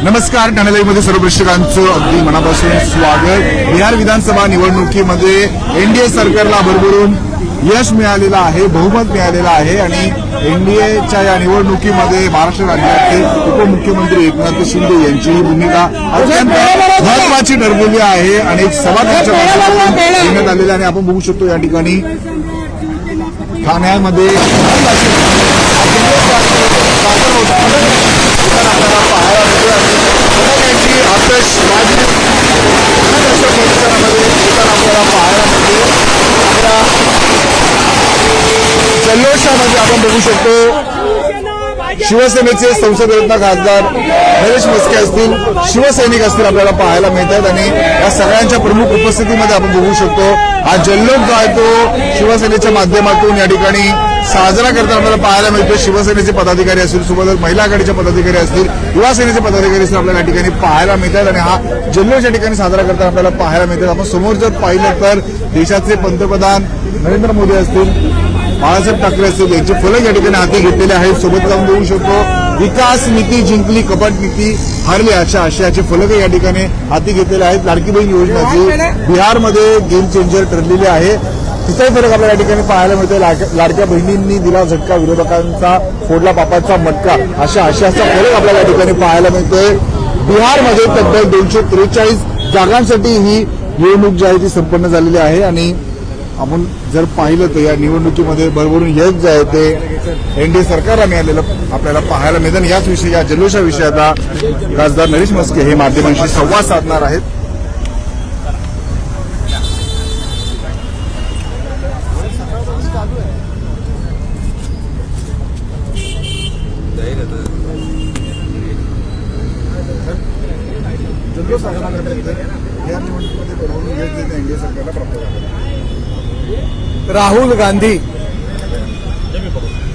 नमस्कार ठाणे सर्व प्रेक्षकांचं अगदी मनापासून स्वागत. बिहार विधानसभा निवडणुकीमध्ये एनडीए सरकारला भरभरून यश मिळालेलं आहे बहुमत मिळालेलं आहे आणि एनडीएच्या या निवडणुकीमध्ये महाराष्ट्र राज्याचे उपमुख्यमंत्री एकनाथ शिंदे यांची ही भूमिका अत्यंत महत्वाची ठरलेली आहे आणि सभागृहाच्या सभा घेण्यात आहे आणि आपण बघू शकतो या ठिकाणी ठाण्यामध्ये आतषबाजी आपल्याला पाहायला मिळते जल्लोषामध्ये आपण बघू शकतो शिवसेनेचे संसदरत्न खासदार नरेश मस्के असतील शिवसैनिक असतील आपल्याला पाहायला मिळतात आणि या सगळ्यांच्या प्रमुख उपस्थितीमध्ये आपण बघू शकतो. हा जल्लोष जो आहे तो शिवसेनेच्या माध्यमातून या ठिकाणी साजरा करताना आपल्याला पाहायला मिळतो शिवसेनेचे पदाधिकारी असतील सोबतच महिला आघाडीचे पदाधिकारी असतील युवा सेनेचे पदाधिकारी असतील आपल्याला या ठिकाणी पाहायला मिळतात आणि हा जल्लोष या ठिकाणी साजरा करताना आपल्याला पाहायला मिळतात. आपण समोर जर पाहिलं तर देशाचे पंतप्रधान नरेंद्र मोदी असतील बाळासाहेब ठाकरे असतील यांची फलक या ठिकाणी हाती घेतलेले आहेत सोबत जाऊन देऊ शकतो विकास नीती जिंकली कपाट नीती हारली अशा आशयाचे फलक या ठिकाणी हाती घेतलेले आहेत. लाडकी बहीण योजनाची बिहारमध्ये गेम चेंजर ठरलेली आहे. तिचाही फरक आपल्याला या ठिकाणी पाहायला मिळतोय. लाडक्या लाडक्या बहिणींनी दिला झटका विरोधकांचा फोडला पापाचा मटका अशा आशयाचा फरक आपल्याला या ठिकाणी पाहायला मिळतोय. बिहारमध्ये तब्बल दोनशे त्रेचाळीस जागांसाठी ही निवडणूक जी आहे ती संपन्न झालेली आहे आणि आपण जर पाहिलं तर या निवडणुकीमध्ये भरभरून यश जे आहे ते एनडीए सरकारला मिळालेलं आपल्याला पाहायला मिळतं आणि याच विषयी या जल्लोषाविषयी आता खासदार नरेश मस्के हे माध्यमांशी संवाद साधणार आहेत. या निवडणुकीमध्ये भरभरून यश एनडीए सरकारला प्राप्त झालं राहुल गांधी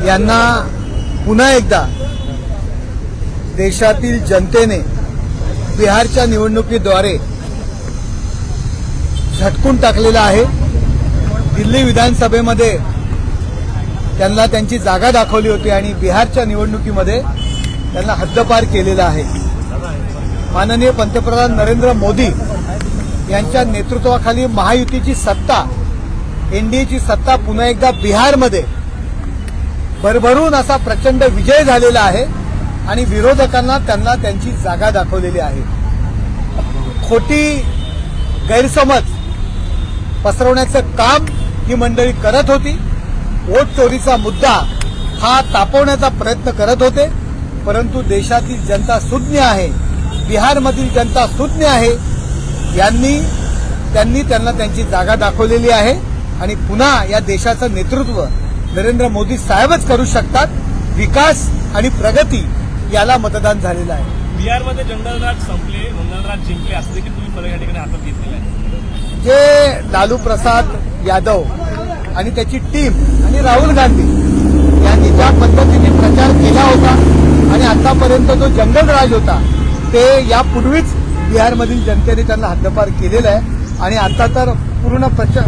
यांना पुन्हा एकदा देशातील जनतेने बिहारच्या निवडणुकीद्वारे झटकून टाकलेला आहे. दिल्ली विधानसभेमध्ये त्यांना त्यांची जागा दाखवली होती आणि बिहारच्या निवडणुकीमध्ये त्यांना हद्दपार केलेला आहे. माननीय पंतप्रधान नरेंद्र मोदी यांच्या नेतृत्वाखाली महायुतीची सत्ता एनडीएची सत्ता पुन्हा एकदा बिहारमध्ये भरभरून असा प्रचंड विजय झालेला आहे आणि विरोधकांना त्यांना त्यांची जागा दाखवलेली आहे. खोटी गैरसमज पसरवण्याचं काम ही मंडळी करत होती. वोट चोरीचा मुद्दा हा तापवण्याचा प्रयत्न करत होते. परंतु देशातील जनता सुज्ञ आहे. बिहारमधील जनता सुज्ञ आहे. यांनी त्यांनी त्यांना त्यांची जागा दाखवलेली आहे. आणि पुन्हा या देशाचं नेतृत्व नरेंद्र मोदी साहेबच करू शकतात. विकास आणि प्रगती याला मतदान झालेलं आहे. बिहारमध्ये जंगलराज संपले जंगलराज जिंकले. असं देखील तुम्ही या ठिकाणी हातात घेतलेला आहे. जे लालू प्रसाद यादव आणि त्याची टीम आणि राहुल गांधी यांनी ज्या पद्धतीने प्रचार केला होता आणि आतापर्यंत जो जंगलराज होता ते यापूर्वीच बिहारमधील जनतेने त्यांना हद्दपार केलेलं आहे. आणि आता तर पूर्ण प्रचार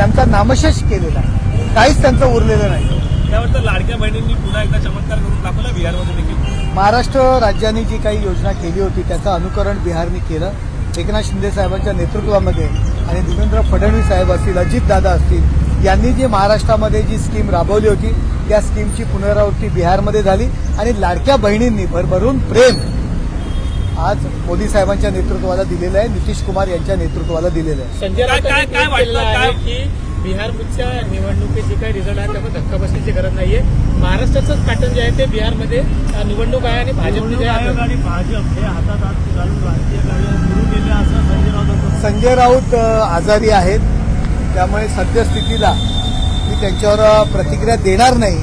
त्यांचा नामशेष केलेला आहे. काहीच त्यांचं उरलेलं नाही. त्यावर तर लाडक्या बहिणींनी पुन्हा एकदा चमत्कार करून दाखवला? बिहारमध्ये देखील. महाराष्ट्र राज्याने जी काही योजना केली होती त्याचं अनुकरण बिहारने केलं. एकनाथ शिंदे साहेबांच्या नेतृत्वामध्ये आणि देवेंद्र फडणवीस साहेब असतील अजितदादा असतील यांनी जी महाराष्ट्रामध्ये जी स्कीम राबवली होती त्या स्कीमची पुनरावृत्ती बिहारमध्ये झाली आणि लाडक्या बहिणींनी भरभरून प्रेम आज मोदी साहेबांच्या नेतृत्वाला दिलेलं आहे नितीश कुमार यांच्या नेतृत्वाला दिलेलं आहे. संजय काय- की बिहारच्या निवडणुकीत जे काही रिझल्ट आहे त्यामुळे धक्का बसण्याची गरज नाहीये. महाराष्ट्राचंच पॅटर्न जे आहे ते बिहारमध्ये निवडणूक आहे आणि आहे आणि भाजप हे हातात हात घालून राजकीय कार्य सुरू केले असं संजय राऊत संजय राऊत आजारी आहेत. त्यामुळे सद्यस्थितीला मी त्यांच्यावर प्रतिक्रिया देणार नाही.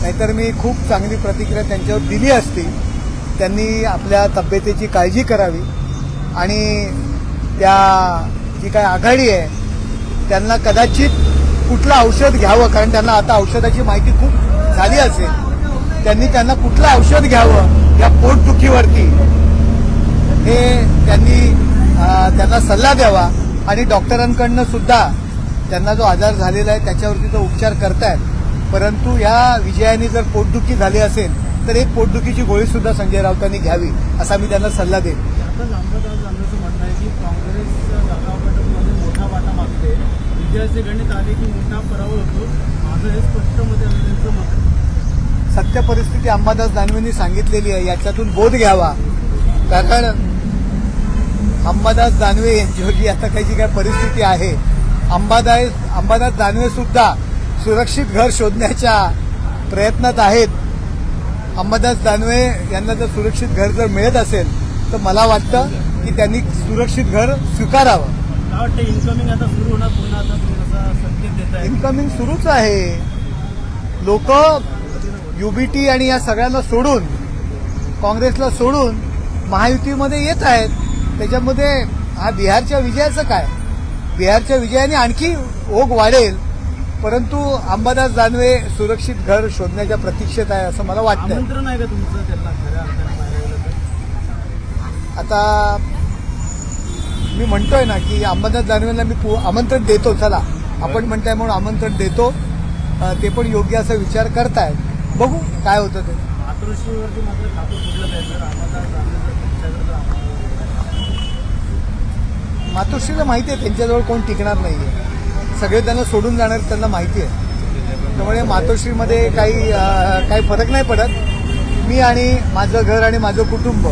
नाहीतर मी खूप चांगली प्रतिक्रिया त्यांच्यावर दिली असती. त्यांनी आपल्या तब्येतीची काळजी करावी. आणि त्या जी काय आघाडी आहे त्यांना कदाचित कुठलं औषध घ्यावं कारण त्यांना आता औषधाची माहिती खूप झाली असेल. त्यांनी त्यांना कुठलं औषध घ्यावं या पोटदुखीवरती? हे त्यांनी त्यांना सल्ला द्यावा. आणि डॉक्टरांकडनं सुद्धा त्यांना जो आजार झालेला आहे त्याच्यावरती तो उपचार करतायत. परंतु या विजयाने जर पोटदुखी झाली असेल तर एक पोटदुखीची गोळी सुद्धा संजय राऊतांनी घ्यावी असा मी त्यांना सल्ला देईन आता रामदास दानवेचं म्हणणं आहे की काँग्रेस जागावाटपमध्ये मोठा वाटा मागते विजयाचे गणित आले की मोठा पराभव होतो माझं हे स्पष्ट मत आहे त्यांचं मत सत्य परिस्थिती अंबादास दानवेंनी सांगितलेली आहे याच्यातून बोध घ्यावा. कारण अंबादास दानवे यांच्यावरची आता काही जी काय परिस्थिती आहे अंबादास अंबादास दानवे सुद्धा सुरक्षित घर शोधण्याच्या प्रयत्नात आहेत. अंबादास दानवे यांना जर सुरक्षित घर जर मिळत असेल तर मला वाटतं की त्यांनी सुरक्षित घर स्वीकारावं. मला वाटतं इन्कमिंग आता सुरू होणार पुन्हा आता तुम्ही असा संकेत देत आहे इन्कमिंग सुरूच आहे. लोक युबीटी आणि या सगळ्यांना सोडून काँग्रेसला सोडून महायुतीमध्ये येत आहेत. त्याच्यामध्ये हा बिहारच्या विजयाचं काय? बिहारच्या विजयाने आणखी ओघ वाढेल. परंतु अंबादास दानवे सुरक्षित घर शोधण्याच्या प्रतीक्षेत आहे असं मला वाटतं आमंत्रण आहे का तुमचं त्यांना? आता मी म्हणतोय ना की अंबादास दानवेंना मी आमंत्रण देतो चला. आपण म्हणताय म्हणून आमंत्रण देतो. ते पण योग्य असा विचार करतायत बघू काय होतं ते. मातोश्रीला माहिती आहे त्यांच्याजवळ कोण टिकणार नाहीये. सगळे त्यांना सोडून जाणार त्यांना माहिती आहे. त्यामुळे मातोश्रीमध्ये काही काही फरक नाही पडत. मी आणि माझं घर आणि माझं कुटुंब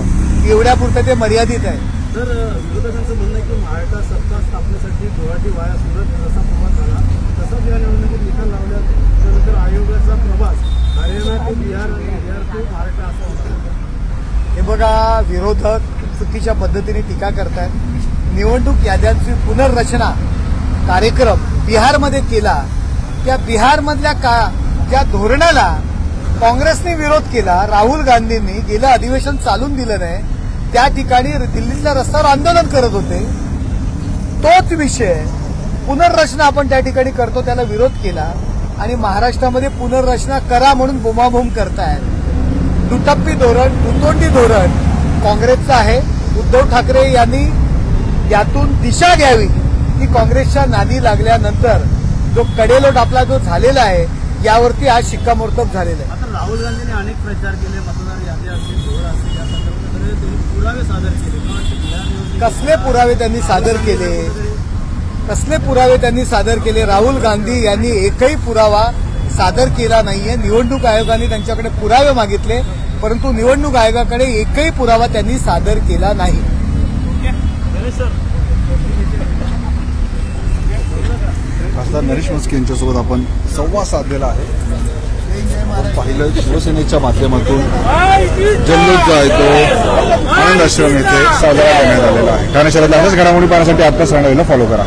एवढ्यापुरतं ते मर्यादित आहे. तर विरोधकांचं म्हणणं आहे की महाराष्ट्रात सत्ता स्थापनेसाठी गुवाहाटी वाया सुरत जसा प्रवास झाला. तसाच या निवडणुकीत निकाल लावल्या त्यानंतर आयोगाचा प्रवास. हरियाणा ते बिहार आणि बिहार ते महाराष्ट्र असा होता. हे बघा विरोधक चुकीच्या पद्धतीने टीका करतायत. निवडणूक याद्यांची पुनर्रचना कार्यक्रम बिहारमध्ये केला. त्या बिहारमधल्या का ज्या धोरणाला काँग्रेसने विरोध केला. राहुल गांधींनी गेलं अधिवेशन चालून दिलं नाही. त्या ठिकाणी दिल्लीतल्या रस्त्यावर आंदोलन करत होते. तोच विषय पुनर्रचना आपण त्या ठिकाणी करतो त्याला विरोध केला आणि महाराष्ट्रामध्ये पुनर्रचना करा म्हणून बोमाबोम करतायत. दुटप्पी धोरण दुतोंडी धोरण काँग्रेसचं आहे. उद्धव ठाकरे यांनी यातून दिशा घ्यावी की काँग्रेसच्या नादी लागल्यानंतर जो कडेलोट आपला जो झालेला आहे यावरती आज शिक्कामोर्तब झालेला आहे. आता राहुल गांधींनी अनेक प्रचार केले मतदार यादी असतील धोरण असतील या संदर्भात कसले पुरावे त्यांनी सादर केले? कसले पुरावे त्यांनी सादर केले? राहुल गांधी यांनी एकही पुरावा सादर केला नाहीये. निवडणूक आयोगाने त्यांच्याकडे पुरावे मागितले परंतु निवडणूक आयोगाकडे एकही पुरावा त्यांनी सादर केला नाही. खासदार नरेश मस्के यांच्यासोबत आपण संवाद साधलेला आहे. पाहिलं शिवसेनेच्या माध्यमातून जल्लोष जो आहे तो आनंद आश्रम येथे साजरा करण्यात आलेला आहे. ठाणे शहरात अशाच घडामोडी पाहण्यासाठी आत्ताच राहण्याला फॉलो करा.